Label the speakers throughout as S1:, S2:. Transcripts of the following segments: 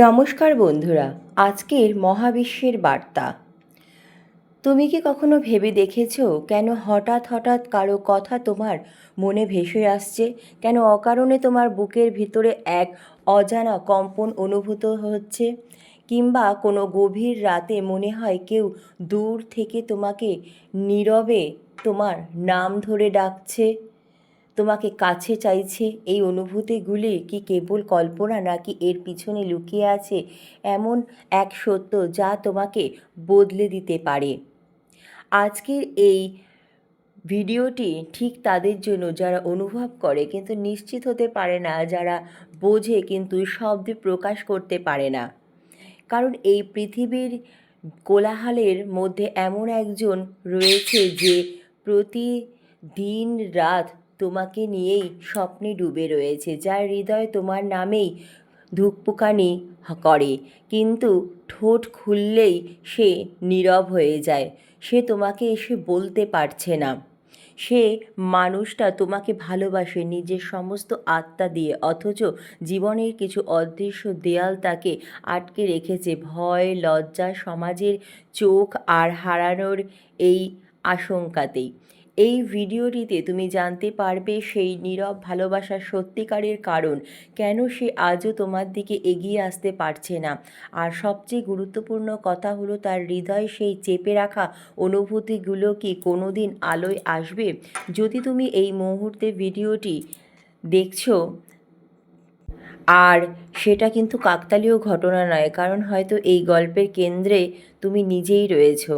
S1: নমস্কার বন্ধুরা, আজকের মহাবিশ্বের বার্তা। তুমি কি কখনো ভেবে দেখেছ কেন হঠাৎ হঠাৎ কারও কথা তোমার মনে ভেসে আসছে? কেন অকারণে তোমার বুকের ভিতরে এক অজানা কম্পন অনুভূত হচ্ছে? কিংবা কোনো গভীর রাতে মনে হয় কেউ দূর থেকে তোমাকে নীরবে তোমার নাম ধরে ডাকছে? তোমাকে কাছে চাইছে এই অনুভূতিগুলি কি কেবল কল্পনা নাকি এর পিছনে লুকিয়ে আছে এমন এক সত্য যা তোমাকে বদলে দিতে পারে? আজকের এই ভিডিওটি ঠিক তাদের জন্য যারা অনুভব করে কিন্তু নিশ্চিত হতে পারে না, যারা বোঝে কিন্তু শব্দে প্রকাশ করতে পারে না। কারণ এই পৃথিবীর কোলাহলের মধ্যে এমন একজন রয়েছে যে প্রতিদিন রাত তোমাকে নিয়েই স্বপ্নে ডুবে রয়েছে, যার হৃদয় তোমার নামেই ধুকপুকানি করে। কিন্তু ঠোঁট খুললেই সে নীরব হয়ে যায়, সে তোমাকে এসে বলতে পারছে না। সে মানুষটা তোমাকে ভালোবাসে, নিজের সমস্ত আত্মা দিয়ে, অথচ জীবনের কিছু অদৃশ্য দেয়াল তাকে আটকে রেখেছে। ভয়, লজ্জা সমাজের চোখ আর হারানোর এই আশঙ্কাতেই। এই ভিডিওটিতে তুমি জানতে পারবে সেই নীরব ভালোবাসার সত্যিকারের কারণ, কেন সে আজও তোমার দিকে এগিয়ে আসতে পারছে না। আর সবচেয়ে গুরুত্বপূর্ণ কথা হলো তার হৃদয় সেই চেপে রাখা অনুভূতিগুলো কি কোনো দিন আলোয় আসবে? যদি তুমি এই মুহূর্তে ভিডিওটি দেখছ, আর সেটা কিন্তু কাকতালীয় ঘটনা নয়, কারণ হয়তো এই গল্পের কেন্দ্রে তুমি নিজেই রয়েছো।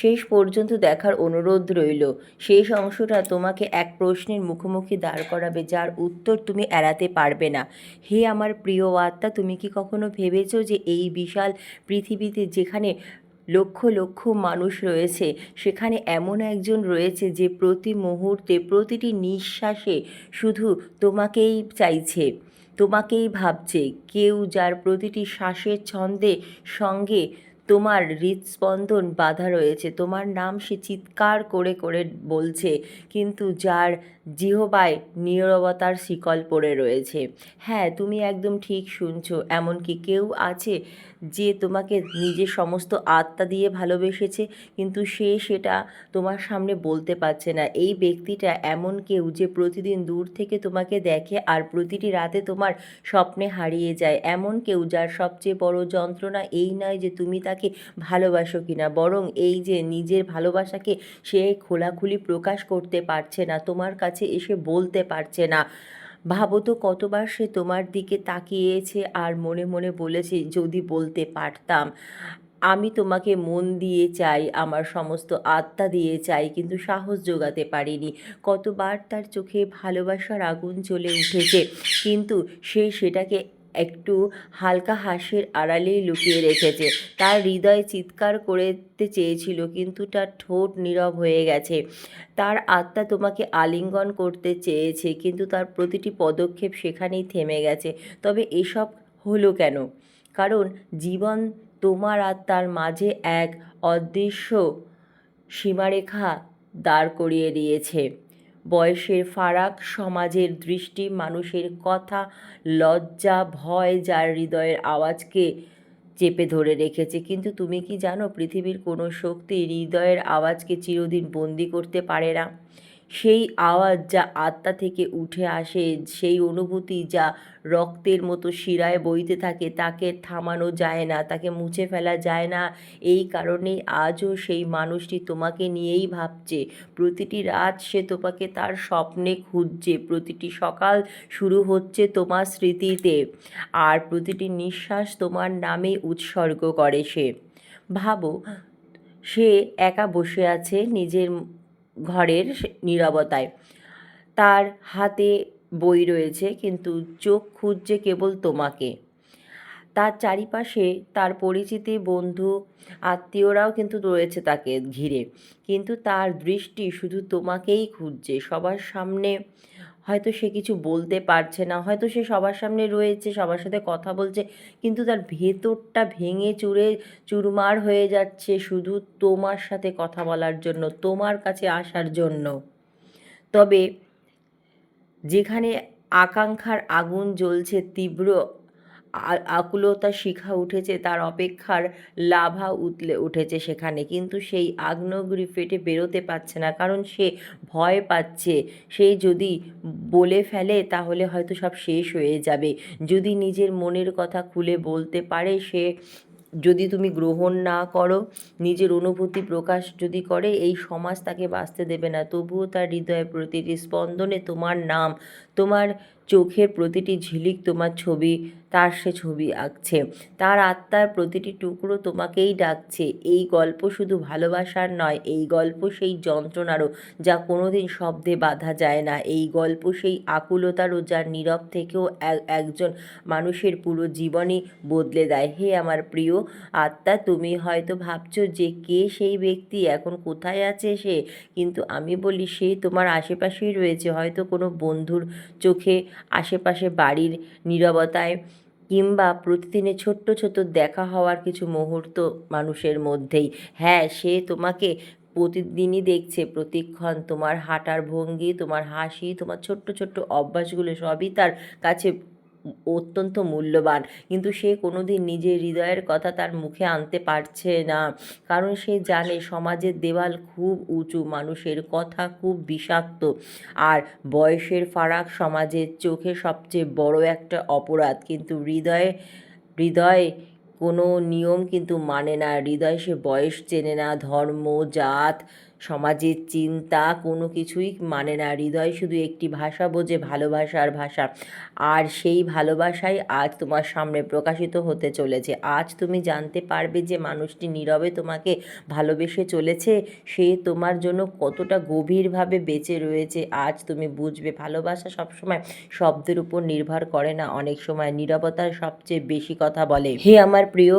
S1: শেষ পর্যন্ত দেখার অনুরোধ রইল। শেষ অংশটা তোমাকে এক প্রশ্নের মুখোমুখি দাঁড় করাবে, যার উত্তর তুমি এড়াতে পারবে না। হে আমার প্রিয় আত্মা, তুমি কি কখনো ভেবেছো যে এই বিশাল পৃথিবীতে যেখানে লক্ষ লক্ষ মানুষ রয়েছে, সেখানে এমন একজন রয়েছে যে প্রতি মুহূর্তে, প্রতিটি নিঃশ্বাসে শুধু তোমাকেই চাইছে, তোমাকেই ভাবছে, কেউ যার প্রতিটি শ্বাসের ছন্দে সঙ্গে তোমার হৃদস্পন্দন বাধা রয়েছে। তোমার নাম সে চিৎকার করে করে বলছে কিন্তু যার জিহবায় নীরবতার শিকল পড়ে রয়েছে। হ্যাঁ তুমি একদম ঠিক শুনছো, এমনকি কেউ আছে যে তোমাকে নিজের সমস্ত আত্মা দিয়ে ভালোবেসেছে, কিন্তু সে সেটা তোমার সামনে বলতে পারছে না। এই ব্যক্তিটা এমন কেউ যে প্রতিদিন দূর থেকে তোমাকে দেখে আর প্রতিটি রাতে তোমার স্বপ্নে হারিয়ে যায়। এমন কেউ যার সবচেয়ে বড় যন্ত্রণা এই নয় যে তুমি তাকে ভালোবাসো কিনা, বরং এই যে নিজের ভালোবাসাকে সে খোলাখুলি প্রকাশ করতে পারছে না, তোমার কাছে এসে বলতে পারছে না। ভাবো তো কতবার সে তোমার দিকে তাকিয়েছে আর মনে মনে বলেছে, যদি বলতে পারতাম, আমি তোমাকে মন দিয়ে চাই, আমার সমস্ত আত্মা দিয়ে চাই, কিন্তু সাহস যোগাতে পারিনি। কতবার তার চোখে ভালোবাসার আগুন চলে উঠেছে, কিন্তু সে সেটাকে একটু হালকা হাসির আড়ালেই লুকিয়ে রেখেছে। তার হৃদয় চিৎকার করতে চেয়েছিল, কিন্তু তার ঠোঁট নীরব হয়ে গেছে। তার আত্মা তোমাকে আলিঙ্গন করতে চেয়েছে, কিন্তু তার প্রতিটি পদক্ষেপ সেখানেই থেমে গেছে। তবে এসব হলো কেন? কারণ জীবন তোমার আত্মার মাঝে এক অদৃশ্য সীমারেখা দাঁড় করিয়ে দিয়েছে। বয়সের ফারাক, সমাজের দৃষ্টি, মানুষের কথা, লজ্জা, ভয়, যার হৃদয়ের আওয়াজকে চেপে ধরে রেখেছে। কিন্তু তুমি কি জানো, পৃথিবীর কোনো শক্তি হৃদয়ের আওয়াজকে চিরদিন বন্দি করতে পারে না। সেই আওয়াজ যা আত্মা থেকে উঠে আসে, সেই অনুভূতি যা রক্তের মতো শিরায় বইতে থাকে, তাকে থামানো যায় না, তাকে মুছে ফেলা যায় না। এই কারণেই আজও সেই মানুষটি তোমাকে নিয়েই ভাবছে। প্রতিটি রাত সে তোমাকে তার স্বপ্নে খুঁজছে, প্রতিটি সকাল শুরু হচ্ছে তোমার স্মৃতিতে, আর প্রতিটি নিঃশ্বাস তোমার নামে উৎসর্গ করে সে। ভাবো, সে একা বসে আছে, নিজের ঘরের নিরবতায়। তার হাতে বই রয়েছে, কিন্তু চোখ খুঁজছে কেবল তোমাকে। তার চারিপাশে তার পরিচিতি, বন্ধু, আত্মীয়রাও কিন্তু রয়েছে তাকে ঘিরে। কিন্তু তার দৃষ্টি শুধু তোমাকেই খুঁজছে, সবার সামনে হয়তো সে কিছু বলতে পারছে না, হয়তো সে সবার সামনে রয়েছে, সবার সাথে কথা বলছে, কিন্তু তার ভেতরটা ভেঙে চুরে চুরমার হয়ে যাচ্ছে শুধু তোমার সাথে কথা বলার জন্য, তোমার কাছে আসার জন্য। তবে যেখানে আকাঙ্ক্ষার আগুন জ্বলছে তীব্র আ- আকুলতার শিখা উঠেছে, তার অপেক্ষার লাভা উতলে উঠেছে সেখানে। কিন্তু সেই আগ্নেয়গিরি ফেটে বেরোতে পারছে না, কারণ সে ভয় পাচ্ছে। সে যদি বলে ফেলে, তাহলে হয়তো সব শেষ হয়ে যাবে। যদি নিজের মনের কথা খুলে বলতে পারে, সে যদি তুমি গ্রহণ না করো, নিজের অনুভূতি প্রকাশ যদি করে, এই সমাজ তাকে বাঁচতে দেবে না। তবুও তার হৃদয়ে প্রতিটি স্পন্দনে তোমার নাম তোমার চোখের প্রতিটি ঝিলিক তোমার ছবি, তার সে ছবি আঁকছে। তার আত্মার প্রতিটি টুকরো তোমাকেই ডাকছে। এই গল্প শুধু ভালোবাসার নয়, এই গল্প সেই যন্ত্রণারও, যা কোনোদিন শব্দে বাধা যায় না। এই গল্প সেই আকুলতারও, যার নীরব থেকেও এক- একজন মানুষের পুরো জীবনই বদলে দেয়। হে আমার প্রিয় আত্মা, তুমি হয়তো ভাবছ যে কে সেই ব্যক্তি, এখন কোথায় আছে সে? কিন্তু আমি বলি, সে তোমার আশেপাশেই রয়েছে। হয়তো কোনো বন্ধুর চোখে আশেপাশে বাড়ির নিরবতায় কিংবা প্রতিদিনে ছোট্ট ছোট্ট দেখা হওয়ার কিছু মুহূর্ত মানুষের মধ্যেই। হ্যাঁ সে তোমাকে প্রতিদিনই দেখছে, প্রতিক্ষণ তোমার হাঁটার ভঙ্গি, তোমার হাসি, তোমার ছোট্ট ছোট্ট অভ্যাসগুলো সবই তার কাছে অত্যন্ত মূল্যবান। কিন্তু সে কোনোদিন নিজের হৃদয়ের কথা তার মুখে আনতে পারছে না। কারণ সে জানে সমাজের দেওয়াল খুব উঁচু, মানুষের কথা খুব বিষাক্ত। আর বয়সের ফারাক সমাজের চোখে সবচেয়ে বড় একটা অপরাধ। কিন্তু হৃদয়ে, হৃদয় কোনো নিয়ম কিন্তু মানে না। হৃদয় সে বয়স চেনে না, ধর্ম, জাত সমাজের চিন্তা কোনো কিছুই মানে না। হৃদয় শুধু একটি ভাষা বোঝে ভালোবাসার ভাষা। আর সেই ভালোবাসাই আজ তোমার সামনে প্রকাশিত হতে চলেছে। আজ তুমি জানতে পারবে যে মানুষটি নীরবে তোমাকে ভালোবেসে চলেছে। সে তোমার জন্য কতটা গভীরভাবে বেঁচে রয়েছে। আজ তুমি বুঝবে ভালোবাসা সবসময় শব্দের উপর নির্ভর করে না। অনেক সময় নীরবতার সবচেয়ে বেশি কথা বলে। হে আমার প্রিয়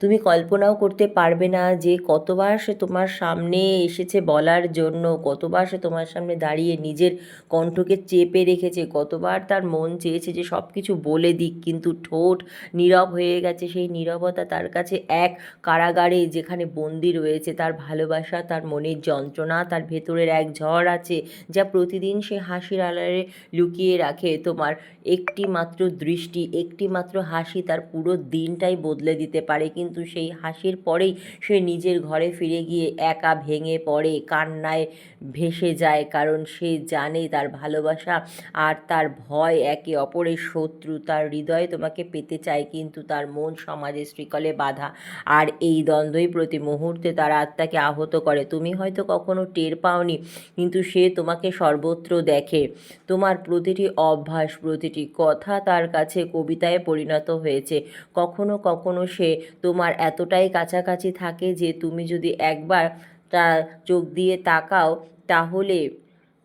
S1: তুমি কল্পনাও করতে পারবে না যে কতবার সে তোমার সামনে এসেছে বলার জন্য, কতবার সে তোমার সামনে দাঁড়িয়ে নিজের কণ্ঠকে চেপে রেখেছে, কতবার তার মন চেয়েছে যে সব কিছু বলে দিক, কিন্তু ঠোঁট নীরব হয়ে গেছে। সেই নীরবতা তার কাছে এক কারাগারে যেখানে বন্দি রয়েছে, তার ভালোবাসা, তার মনের যন্ত্রণা, তার ভেতরের এক ঝড় আছে যা প্রতিদিন সে হাসির আড়ালে লুকিয়ে রাখে। তোমার একটি মাত্র দৃষ্টি একটি মাত্র হাসি তার পুরো দিনটাই বদলে দিতে পারে, কিন্তু সেই হাসির পরেই সে নিজের ঘরে ফিরে গিয়ে একা ভেঙে পড়ে, কান্নায় ভেসে যায়। কারণ সে জানে তার ভালোবাসা আর তার ভয় একে অপরের শত্রু, তার হৃদয়ে তোমাকে পেতে চায়, কিন্তু তার মন সমাজের শ্রীকলে বাধা। আর এই দ্বন্দ্বই প্রতি মুহূর্তে তার আত্মাকে আহত করে। তুমি হয়তো কখনো টের পাওনি, কিন্তু সে তোমাকে সর্বত্র দেখে। তোমার প্রতিটি অভ্যাস, প্রতিটি কথা তার কাছে কবিতায় পরিণত হয়েছে। কখনো কখনো সে তোমার এতটাই কাছাকাছি থাকে যে তুমি যদি একবার তার চোখ দিয়ে তাকাও তাহলে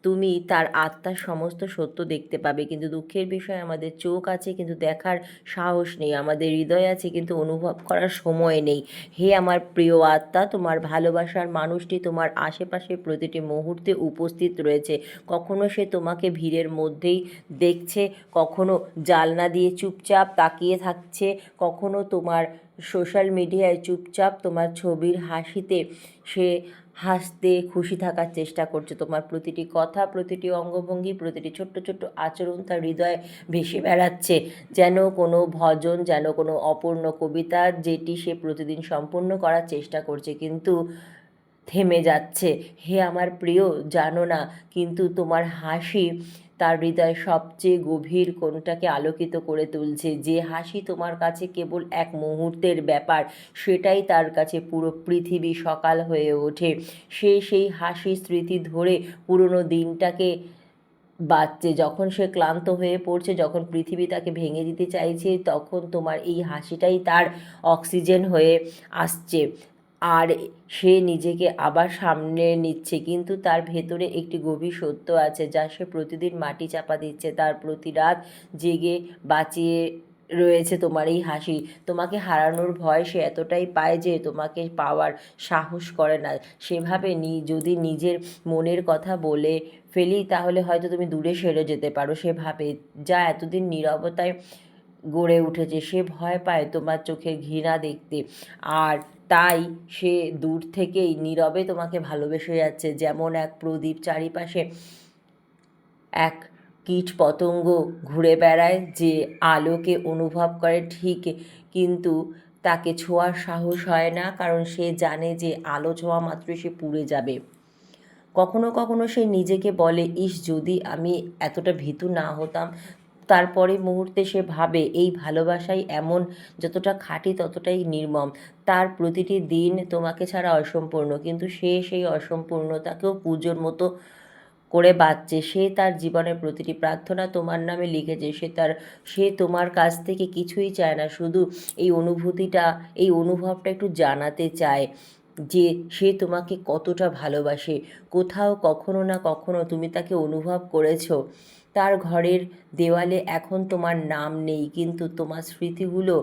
S1: তুমি তার আত্মার সমস্ত সত্য দেখতে পাবে। কিন্তু দুঃখের বিষয়, আমাদের চোখ আছে, কিন্তু দেখার সাহস নেই। আমাদের হৃদয় আছে, কিন্তু অনুভব করার সময় নেই। হে আমার প্রিয় আত্মা, তোমার ভালোবাসার মানুষটি তোমার আশেপাশে প্রতিটি মুহূর্তে উপস্থিত রয়েছে। কখনো সে তোমাকে ভিড়ের মধ্যেই দেখছে, কখনো জালনা দিয়ে চুপচাপ তাকিয়ে থাকছে, কখনো তোমার সোশ্যাল মিডিয়ায় চুপচাপ তোমার ছবির হাসিতে সে হাসতে, খুশি থাকার চেষ্টা করছে তোমার। প্রতিটি কথা, প্রতিটি অঙ্গভঙ্গি, প্রতিটি ছোট্ট ছোট্ট আচরণ তার হৃদয়ে ভেসে বেড়াচ্ছে। যেন কোনো ভজন, যেন কোনো অপূর্ণ কবিতা, যেটি সে প্রতিদিন সম্পূর্ণ করার চেষ্টা করছে, কিন্তু থেমে যাচ্ছে। হে আমার প্রিয়, জানো না, কিন্তু তোমার হাসি তার হৃদয় সবচেয়ে গভীর কোণটাকে আলোকিত করে তুলছে। যে হাসি তোমার কাছে কেবল এক মুহূর্তের ব্যাপার, সেটাই তার কাছে পুরো পৃথিবী সকাল হয়ে ওঠে। সে সেই হাসি স্মৃতি ধরে পুরনো দিনটাকে বাঁচছে। যখন সে ক্লান্ত হয়ে পড়ছে, যখন পৃথিবী তাকে ভেঙে দিতে চাইছে, তখন তোমার এই হাসিটাই তার অক্সিজেন হয়ে আসছে। আর সে নিজেকে আবার সামনে নিচ্ছে। কিন্তু তার ভেতরে একটি গভীর সত্য আছে, যা সে প্রতিদিন মাটি চাপা দিচ্ছে। তার প্রতি রাত জেগে বাঁচিয়ে রয়েছে তোমার এই হাসি। তোমাকে হারানোর ভয় সে এতটাই পায় যে তোমাকে পাওয়ার সাহস করে না। সেভাবে নি, যদি নিজের মনের কথা বলে ফেলি, তাহলে হয়তো তুমি দূরে সেরে যেতে পারো। সেভাবে যা এতদিন নীরবতায় গড়ে উঠেছে। সে ভয় পায় তোমার চোখে ঘৃণা দেখতে। আর তাই সে দূর থেকেই নীরবে তোমাকে ভালোবেসে যাচ্ছে। যেমন এক প্রদীপ চারিপাশে এক কীট পতঙ্গ ঘুরে বেড়ায় যে আলোকে অনুভব করে ঠিক, কিন্তু তাকে ছোঁয়ার সাহস হয় না কারণ সে জানে যে আলো ছোঁয়া মাত্র সে পুড়ে যাবে। কখনো কখনো সে নিজেকে বলে, ইস, যদি আমি এতটা ভীতু না হতাম তারপরে মুহূর্তে সে ভাবে, এই ভালোবাসাই এমন, যতটা খাঁটি ততটাই নির্মম। তার প্রতিটি দিন তোমাকে ছাড়া অসম্পূর্ণ। কিন্তু সে সেই অসম্পূর্ণতাকেও পুজোর মতো করে বাঁচছে। সে তার জীবনের প্রতিটি প্রার্থনা তোমার নামে লিখেছে। সে তার, সে তোমার কাছ থেকে কিছুই চায় না। শুধু এই অনুভূতিটা, এই অনুভবটা একটু জানাতে চায় যে সে তোমাকে কতটা ভালোবাসে। কোথাও কখনো না কখনো তুমি তাকে অনুভব করেছ। তার ঘরের দেওয়ালে এখন তোমার নাম নেই, কিন্তু তোমার স্মৃতিগুলো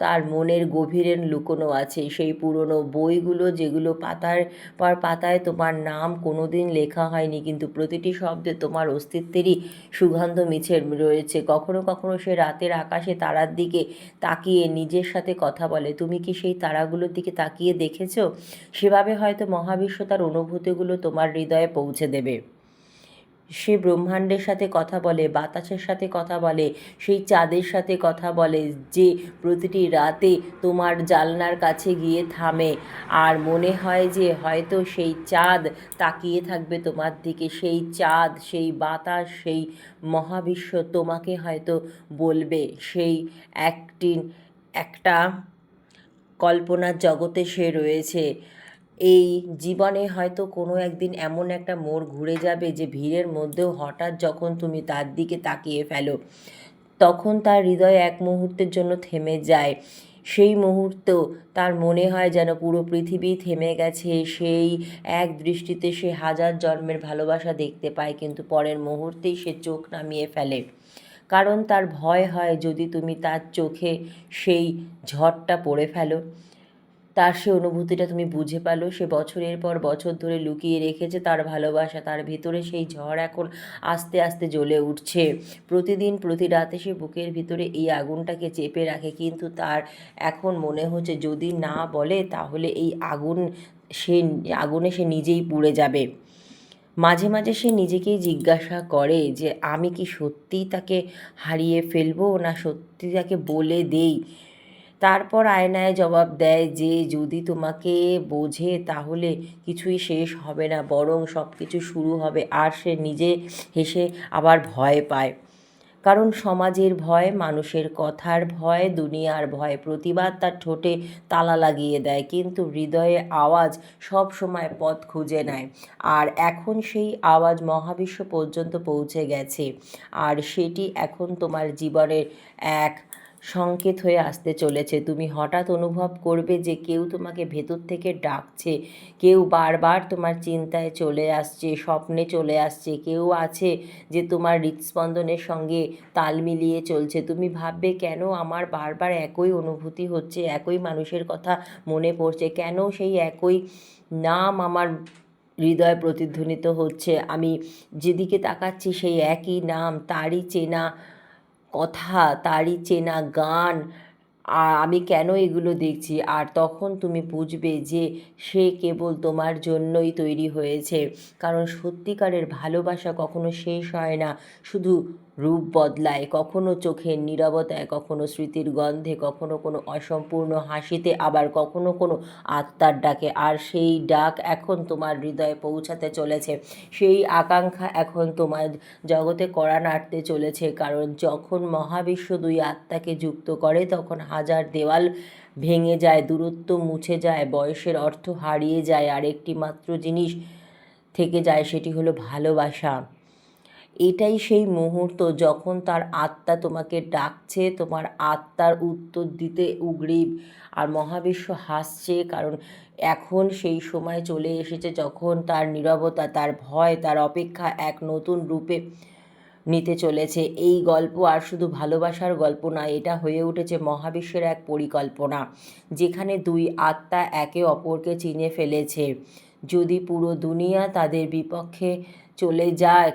S1: তার মনের গভীরে লুকোনো আছে। সেই পুরনো বইগুলো যেগুলো পাতার পর পাতায় তোমার নাম কোনো দিন লেখা হয়নি, কিন্তু প্রতিটি শব্দে তোমার অস্তিত্বেরই সুগন্ধ মিছে রয়েছে। কখনো কখনো সে রাতের আকাশে তারার দিকে তাকিয়ে নিজের সাথে কথা বলে। তুমি কি সেই তারাগুলোর দিকে তাকিয়ে দেখেছ? সেভাবে হয়তো মহাবিশ্ব তার অনুভূতিগুলো তোমার হৃদয়ে পৌঁছে দেবে। সে ব্রহ্মাণ্ডের সাথে কথা বলে, বাতাসের সাথে কথা বলে, সেই চাঁদের সাথে কথা বলে যে প্রতিটি রাতে তোমার জানলার কাছে গিয়ে থামে। আর মনে হয় যে হয়তো সেই চাঁদ তাকিয়ে থাকবে তোমার দিকে, সেই চাঁদ, সেই বাতাস, সেই মহাবিশ্ব তোমাকে হয়তো বলবে। সেই একটি, একটা কল্পনার জগতে সে রয়েছে। এই জীবনে হয়তো কোনো একদিন এমন একটা মোড় ঘুরে যাবে যে ভিড়ের মধ্যেও হঠাৎ যখন তুমি তার দিকে তাকিয়ে ফেলো, তখন তার হৃদয় এক মুহূর্তের জন্য থেমে যায়। সেই মুহূর্ত তার মনে হয় যেন পুরো পৃথিবী থেমে গেছে, সেই এক দৃষ্টিতে সে হাজার জন্মের ভালোবাসা দেখতে পায়, কিন্তু পরের মুহূর্তেই সে চোখ নামিয়ে ফেলে। কারণ তার ভয় হয় যদি তুমি তার চোখে সেই ঝড়টা পড়ে ফেলো। তার সে অনুভূতিটা তুমি বুঝে পেল। সে বছরের পর বছর ধরে লুকিয়ে রেখেছে তার ভালোবাসা। তার ভিতরে সেই ঝড় এখন আস্তে আস্তে জ্বলে উঠছে। প্রতিদিন, প্রতি রাতে সে বুকের ভিতরে এই আগুনটাকে চেপে রাখে। কিন্তু তার এখন মনে হচ্ছে যদি না বলে, তাহলে এই আগুন সে, আগুনে সে নিজেই পুড়ে যাবে। মাঝে মাঝে সে নিজেকেই জিজ্ঞাসা করে যে, আমি কি সত্যিই তাকে হারিয়ে ফেলব? না সত্যি তাকে বলে দেই? তারপর আয়নায় জবাব দেয় যে, যদি তোমাকে বোঝে তাহলে কিছুই শেষ হবে না, বরং সব কিছু শুরু হবে। আর সে নিজে হেসে আবার ভয় পায়। কারণ সমাজের ভয়, মানুষের কথার ভয়, দুনিয়ার ভয়, প্রতিবাদ তার ঠোঁটে তালা লাগিয়ে দেয়, কিন্তু হৃদয়ে আওয়াজ সব সময় পথ খুঁজে নেয়। আর এখন সেই আওয়াজ মহাবিশ্ব পর্যন্ত পৌঁছে গেছে। আর সেটি এখন তোমার জীবনের এক সংকেত হয়ে আসতে চলেছে। তুমি হঠাৎ অনুভব করবে যে কেউ তোমাকে ভেতর থেকে ডাকছে। কেউ বারবার তোমার চিন্তায় চলে আসছে, স্বপ্নে চলে আসছে। কেউ আছে যে তোমার হৃদস্পন্দনের সঙ্গে তাল মিলিয়ে চলছে। তুমি ভাববে, কেন আমার বারবার একই অনুভূতি হচ্ছে? একই মানুষের কথা মনে পড়ছে? কেন সেই একই নাম আমার হৃদয় প্রতিধ্বনিত হচ্ছে? আমি যেদিকে তাকাচ্ছি সেই একই নাম, তারই চেনা কথা, তারই চেনা গান। আর আমি কেন এগুলো দেখছি? আর তখন তুমি বুঝবে যে সে কেবল তোমার জন্যই তৈরি হয়েছে। কারণ সত্যিকারের ভালোবাসা কখনো শেষ হয় না। শুধু রূপ বদলায়। কখনো চোখের নীরবতায়, কখনো স্মৃতির গন্ধে, কখনো কোনো অসম্পূর্ণ হাসিতে, আবার কখনো কোনো আত্মার ডাকে। আর সেই ডাক এখন তোমার হৃদয়ে পৌঁছাতে চলেছে। সেই আকাঙ্ক্ষা এখন তোমার জগতে কড়া নাড়তে চলেছে। কারণ যখন মহাবিশ্ব দুই আত্মাকে যুক্ত করে, তখন হাজার দেওয়াল ভেঙে যায়, দূরত্ব মুছে যায়, বয়সের অর্থ হারিয়ে যায়। আর একটি মাত্র জিনিস থেকে যায়, সেটি হলো ভালোবাসা। এটাই সেই মুহূর্ত যখন তার আত্মা তোমাকে ডাকছে, তোমার আত্মার উত্তর দিতে উগ্রীব। আর মহাবিশ্ব হাসছে কারণ এখন সেই সময় চলে এসেছে যখন তার নীরবতা, তার ভয়, তার অপেক্ষা এক নতুন রূপে নিতে চলেছে। এই গল্প আর শুধু ভালোবাসার গল্প নয় এটা হয়ে উঠেছে মহাবিশ্বের এক পরিকল্পনা, যেখানে দুই আত্মা একে অপরকে চিনে ফেলেছে। যদি পুরো দুনিয়া তাদের বিপক্ষে চলে যায়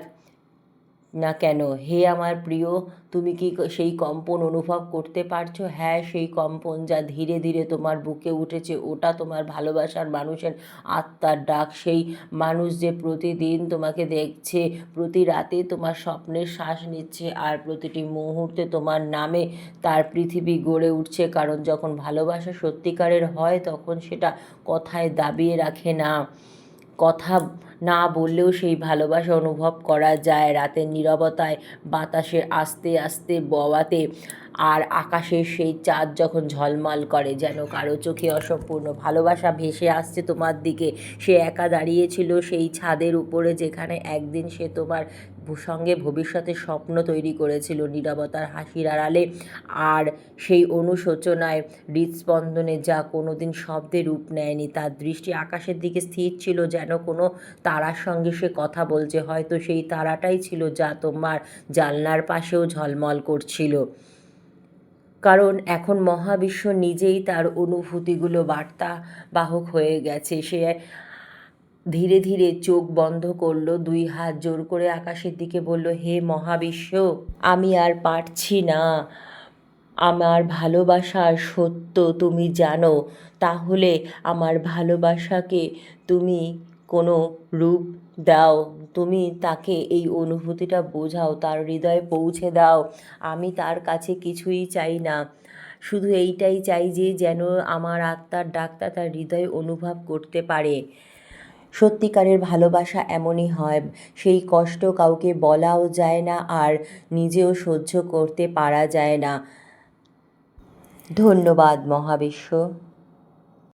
S1: না কেন? হে আমার প্রিয়, তুমি কি সেই কম্পন অনুভব করতে পারছ? হ্যাঁ সেই কম্পন যা ধীরে ধীরে তোমার বুকে উঠেছে, ওটা তোমার ভালোবাসার মানুষের আত্মার ডাক। সেই মানুষ যে প্রতিদিন তোমাকে দেখছে, প্রতি রাতে তোমার স্বপ্নের শ্বাস নিচ্ছে আর প্রতিটি মুহূর্তে তোমার নামে তার পৃথিবী গড়ে উঠছে। কারণ যখন ভালোবাসা সত্যিকারের হয়, তখন সেটা কথায় দাবিয়ে রাখে না। কথা না বললেও সেই ভালোবাসা অনুভব করা যায়। রাতের নিরবতায় বাতাসে আস্তে আস্তে বওয়াতে আর আকাশের সেই চাঁদ যখন ঝলমাল করে, যেন কারও চোখে অসম্পূর্ণ ভালোবাসা ভেসে আসছে তোমার দিকে। সে একা দাঁড়িয়েছিল সেই ছাদের উপরে যেখানে একদিন সে তোমার সঙ্গে ভবিষ্যতের স্বপ্ন তৈরি করেছিল নীরবতার হাসির আড়ালে। আর সেই অনুশোচনায় হৃদস্পন্দনে যা কোনোদিন শব্দে রূপ নেয়নি, তার দৃষ্টি আকাশের দিকে স্থির ছিল যেন কোনো তারার সঙ্গে সে কথা বলছে। হয়তো সেই তারাটাই ছিল যা তোমার জানলার পাশেও ঝলমল করছিল। কারণ এখন মহাবিশ্ব নিজেই তার অনুভূতিগুলো বার্তা বাহক হয়ে গেছে। সে ধীরে ধীরে চোখ বন্ধ করল, দুই হাত জোর করে আকাশের দিকে বলল, হে মহাবিশ্ব, আমি আর পারছি না। আমার ভালোবাসার সত্য তুমি জানো। তাহলে আমার ভালোবাসাকে তুমি কোনো রূপ দাও। তুমি তাকে এই অনুভূতিটা বোঝাও, তার হৃদয়ে পৌঁছে দাও। আমি তার কাছে কিছুই চাই না। শুধু এইটাই চাই যে, যেন আমার আত্মার ডাক্তার তার হৃদয় অনুভব করতে পারে। সত্যিকারের ভালোবাসা এমনই হয়। সেই কষ্ট কাউকে বলাও যায় না আর নিজেও সহ্য করতে পারা যায় না। ধন্যবাদ মহাবিশ্ব।